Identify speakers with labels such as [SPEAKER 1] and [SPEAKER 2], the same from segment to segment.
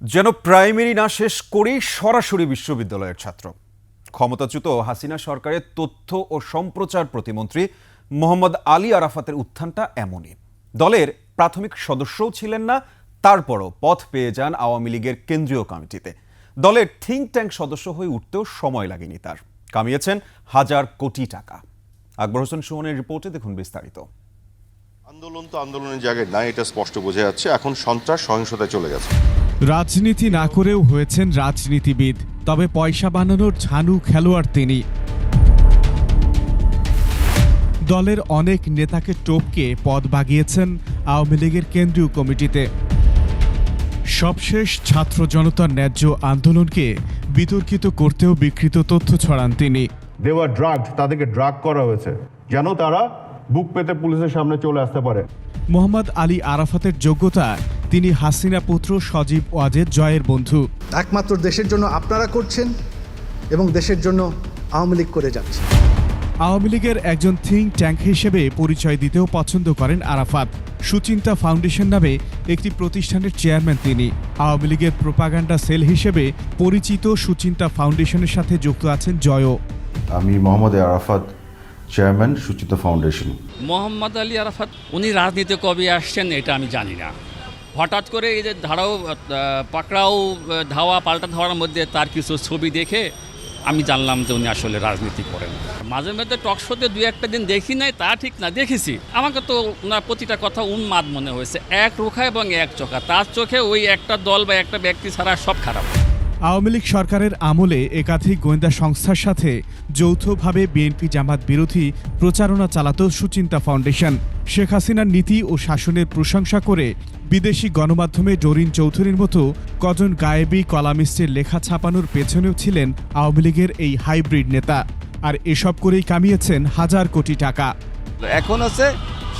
[SPEAKER 1] যেন প্রাইমারি না শেষ করেই সরাসরি বিশ্ববিদ্যালয়ের ছাত্র। ক্ষমতাচ্যুত হাসিনা সরকারের তথ্য ও সম্প্রচার প্রতিমন্ত্রী মোহাম্মদ আলী আরাফাতের উত্থানটা এমনই। দলের প্রাথমিক সদস্যও ছিলেন না, তারপরও পথ পেয়ে যান আওয়ামী লীগের কেন্দ্রীয় কমিটিতে। দলের থিঙ্ক ট্যাঙ্ক সদস্য হয়ে উঠতেও সময় লাগেনি তার। কামিয়েছেন হাজার কোটি টাকা। আকবর হোসেন সুমনের রিপোর্টে দেখুন বিস্তারিত।
[SPEAKER 2] আন্দোলন তো আন্দোলনের জায়গায় নাই, এটা স্পষ্ট বোঝা যাচ্ছে। এখন সন্ত্রাস সহিংসতায় চলে গেছে।
[SPEAKER 3] রাজনীতি না করেও হয়েছেন রাজনীতিবিদ, তবে পয়সা বানানোর ঝানু খেলোয়াড় তিনি। দলের অনেক নেতাকে টপকে পদ বাগিয়েছেন আওয়ামী লীগের কেন্দ্রীয় কমিটিতে। সবশেষ ছাত্র জনতার ন্যায্য আন্দোলনকে বিতর্কিত করতেও বিকৃত তথ্য ছড়ান তিনি।
[SPEAKER 4] দেওয়া ড্রাগ তাদেরকে ড্রাগ করা হয়েছে। যেন তারা বুক পেতে পুলিশের সামনে চলে আসতে পারে।
[SPEAKER 3] মোহাম্মদ আলী আরাফাতের যোগ্যতা তিনি হাসিনা পুত্র সজীব ওয়াজেদ জয়ের বন্ধু।
[SPEAKER 5] একমাত্র দেশের জন্য আপনারা করছেন এবং দেশের জন্য আওয়ামী লীগ করে যাচ্ছে।
[SPEAKER 3] আওয়ামী লীগের একজন থিঙ্ক ট্যাঙ্ক হিসেবে পরিচয় দিতেও পছন্দ করেন আরাফাত। সুচিন্তা ফাউন্ডেশন নামে একটি প্রতিষ্ঠানের চেয়ারম্যান তিনি। আওয়ামী লীগের প্রোপাগান্ডা সেল হিসেবে পরিচিত সুচিন্তা ফাউন্ডেশনের সাথে যুক্ত আছেন জয়ও।
[SPEAKER 6] আমি মোহাম্মদ আরাফাত চেয়ারম্যান সুচিতা ফাউন্ডেশন।
[SPEAKER 7] মোহাম্মদ আলী আরাফাত, উনি রাজনীতি কবে আসছেন এটা আমি জানি না। হঠাৎ করে এই যে ধারাও পাকড়াও ধাওয়া, পাল্টা ধাওয়ার মধ্যে তার কিছু ছবি দেখে আমি জানলাম যে উনি আসলে রাজনীতি করেন। মাঝে মধ্যে টক শোতে দু একটা দিন দেখি নাই, তা ঠিক না, দেখেছি। আমাকে তো ওনার প্রতিটা কথা উন্মাদ মনে হয়েছে, এক রুখা এবং এক চোখা। তার চোখে ওই একটা দল বা একটা ব্যক্তি ছাড়া সব খারাপ।
[SPEAKER 3] আওয়ামী লীগ সরকারের আমলে একাধিক গোয়েন্দা সংস্থার সাথে যৌথভাবে বিএনপি জামাত বিরোধী প্রচারণা চালাত সুচিন্তা ফাউন্ডেশন। শেখ হাসিনার নীতি ও শাসনের প্রশংসা করে বিদেশি গণমাধ্যমে ডরিন চৌধুরীর মতো কজন গায়েবী কলামিস্টের লেখা ছাপানোর পেছনেও ছিলেন আওয়ামী লীগের এই হাইব্রিড নেতা। আর এসব করেই কামিয়েছেন হাজার কোটি টাকা।
[SPEAKER 8] এখন আছে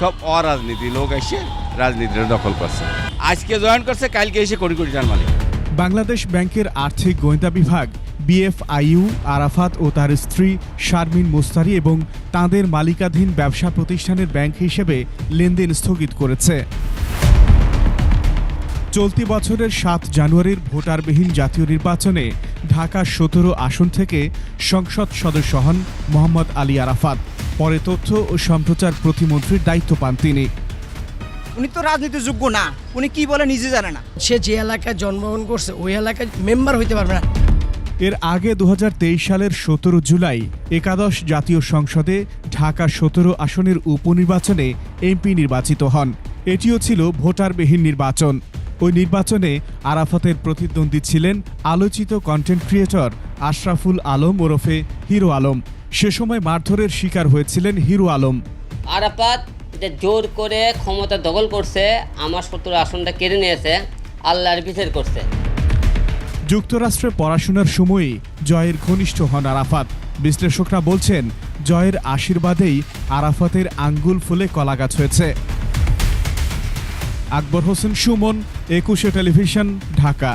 [SPEAKER 8] সব অরাজনীতি, লোক এসে রাজনীতিটা দখল করছে। আজকে জয়েন করছে, কালকে এসে কোটি কোটি টাকার মালিক।
[SPEAKER 3] বাংলাদেশ ব্যাংকের আর্থিক গোয়েন্দা বিভাগ বিএফআইইউ আরাফাত ও তার স্ত্রী শারমিন মোস্তারি এবং তাঁদের মালিকাধীন ব্যবসা প্রতিষ্ঠানের ব্যাংক হিসেবে লেনদেন স্থগিত করেছে। চলতি বছরের সাত জানুয়ারির ভোটারবিহীন জাতীয় নির্বাচনে ঢাকা সতেরো আসন থেকে সংসদ সদস্য হন মোহাম্মদ আলী আরাফাত। পরে তথ্য ও সম্প্রচার প্রতিমন্ত্রীর দায়িত্ব পান তিনি।
[SPEAKER 9] উনি তো রাজনীতি যোগ্য না। উনি কি বলে নিজে জানে না।
[SPEAKER 10] সে যে এলাকায় জন্মগ্রহণ করছে ওই এলাকায় মেম্বার হইতে পারবে না।
[SPEAKER 3] এর আগে দু হাজার তেইশ সালের সতেরো জুলাই একাদশ জাতীয় সংসদে ঢাকা সতেরো আসনের উপনির্বাচনে এমপি নির্বাচিত হন। এটিও ছিল ভোটারবিহীন নির্বাচন। ওই নির্বাচনে আরাফাতের প্রতিদ্বন্দ্বী ছিলেন আলোচিত কন্টেন্ট ক্রিয়েটর আশরাফুল আলম ওরফে হিরো আলম। সে সময় মারধরের শিকার হয়েছিলেন হিরো আলম।
[SPEAKER 11] আরাফাত যে জোর করে ক্ষমতা দখল করছে আমার সত্তর আসনটা কেড়ে নিয়েছে, আল্লাহর বিচার করছে।
[SPEAKER 3] যুক্তরাষ্ট্রে পড়াশোনার সময়ই জয়ের ঘনিষ্ঠ হন আরাফাত। বিশ্লেষকরা বলছেন, জয়ের আশীর্বাদেই আরাফাতের আঙ্গুল ফুলে কলাগাছ হয়েছে। আকবর হোসেন সুমন, একুশে টেলিভিশন, ঢাকা।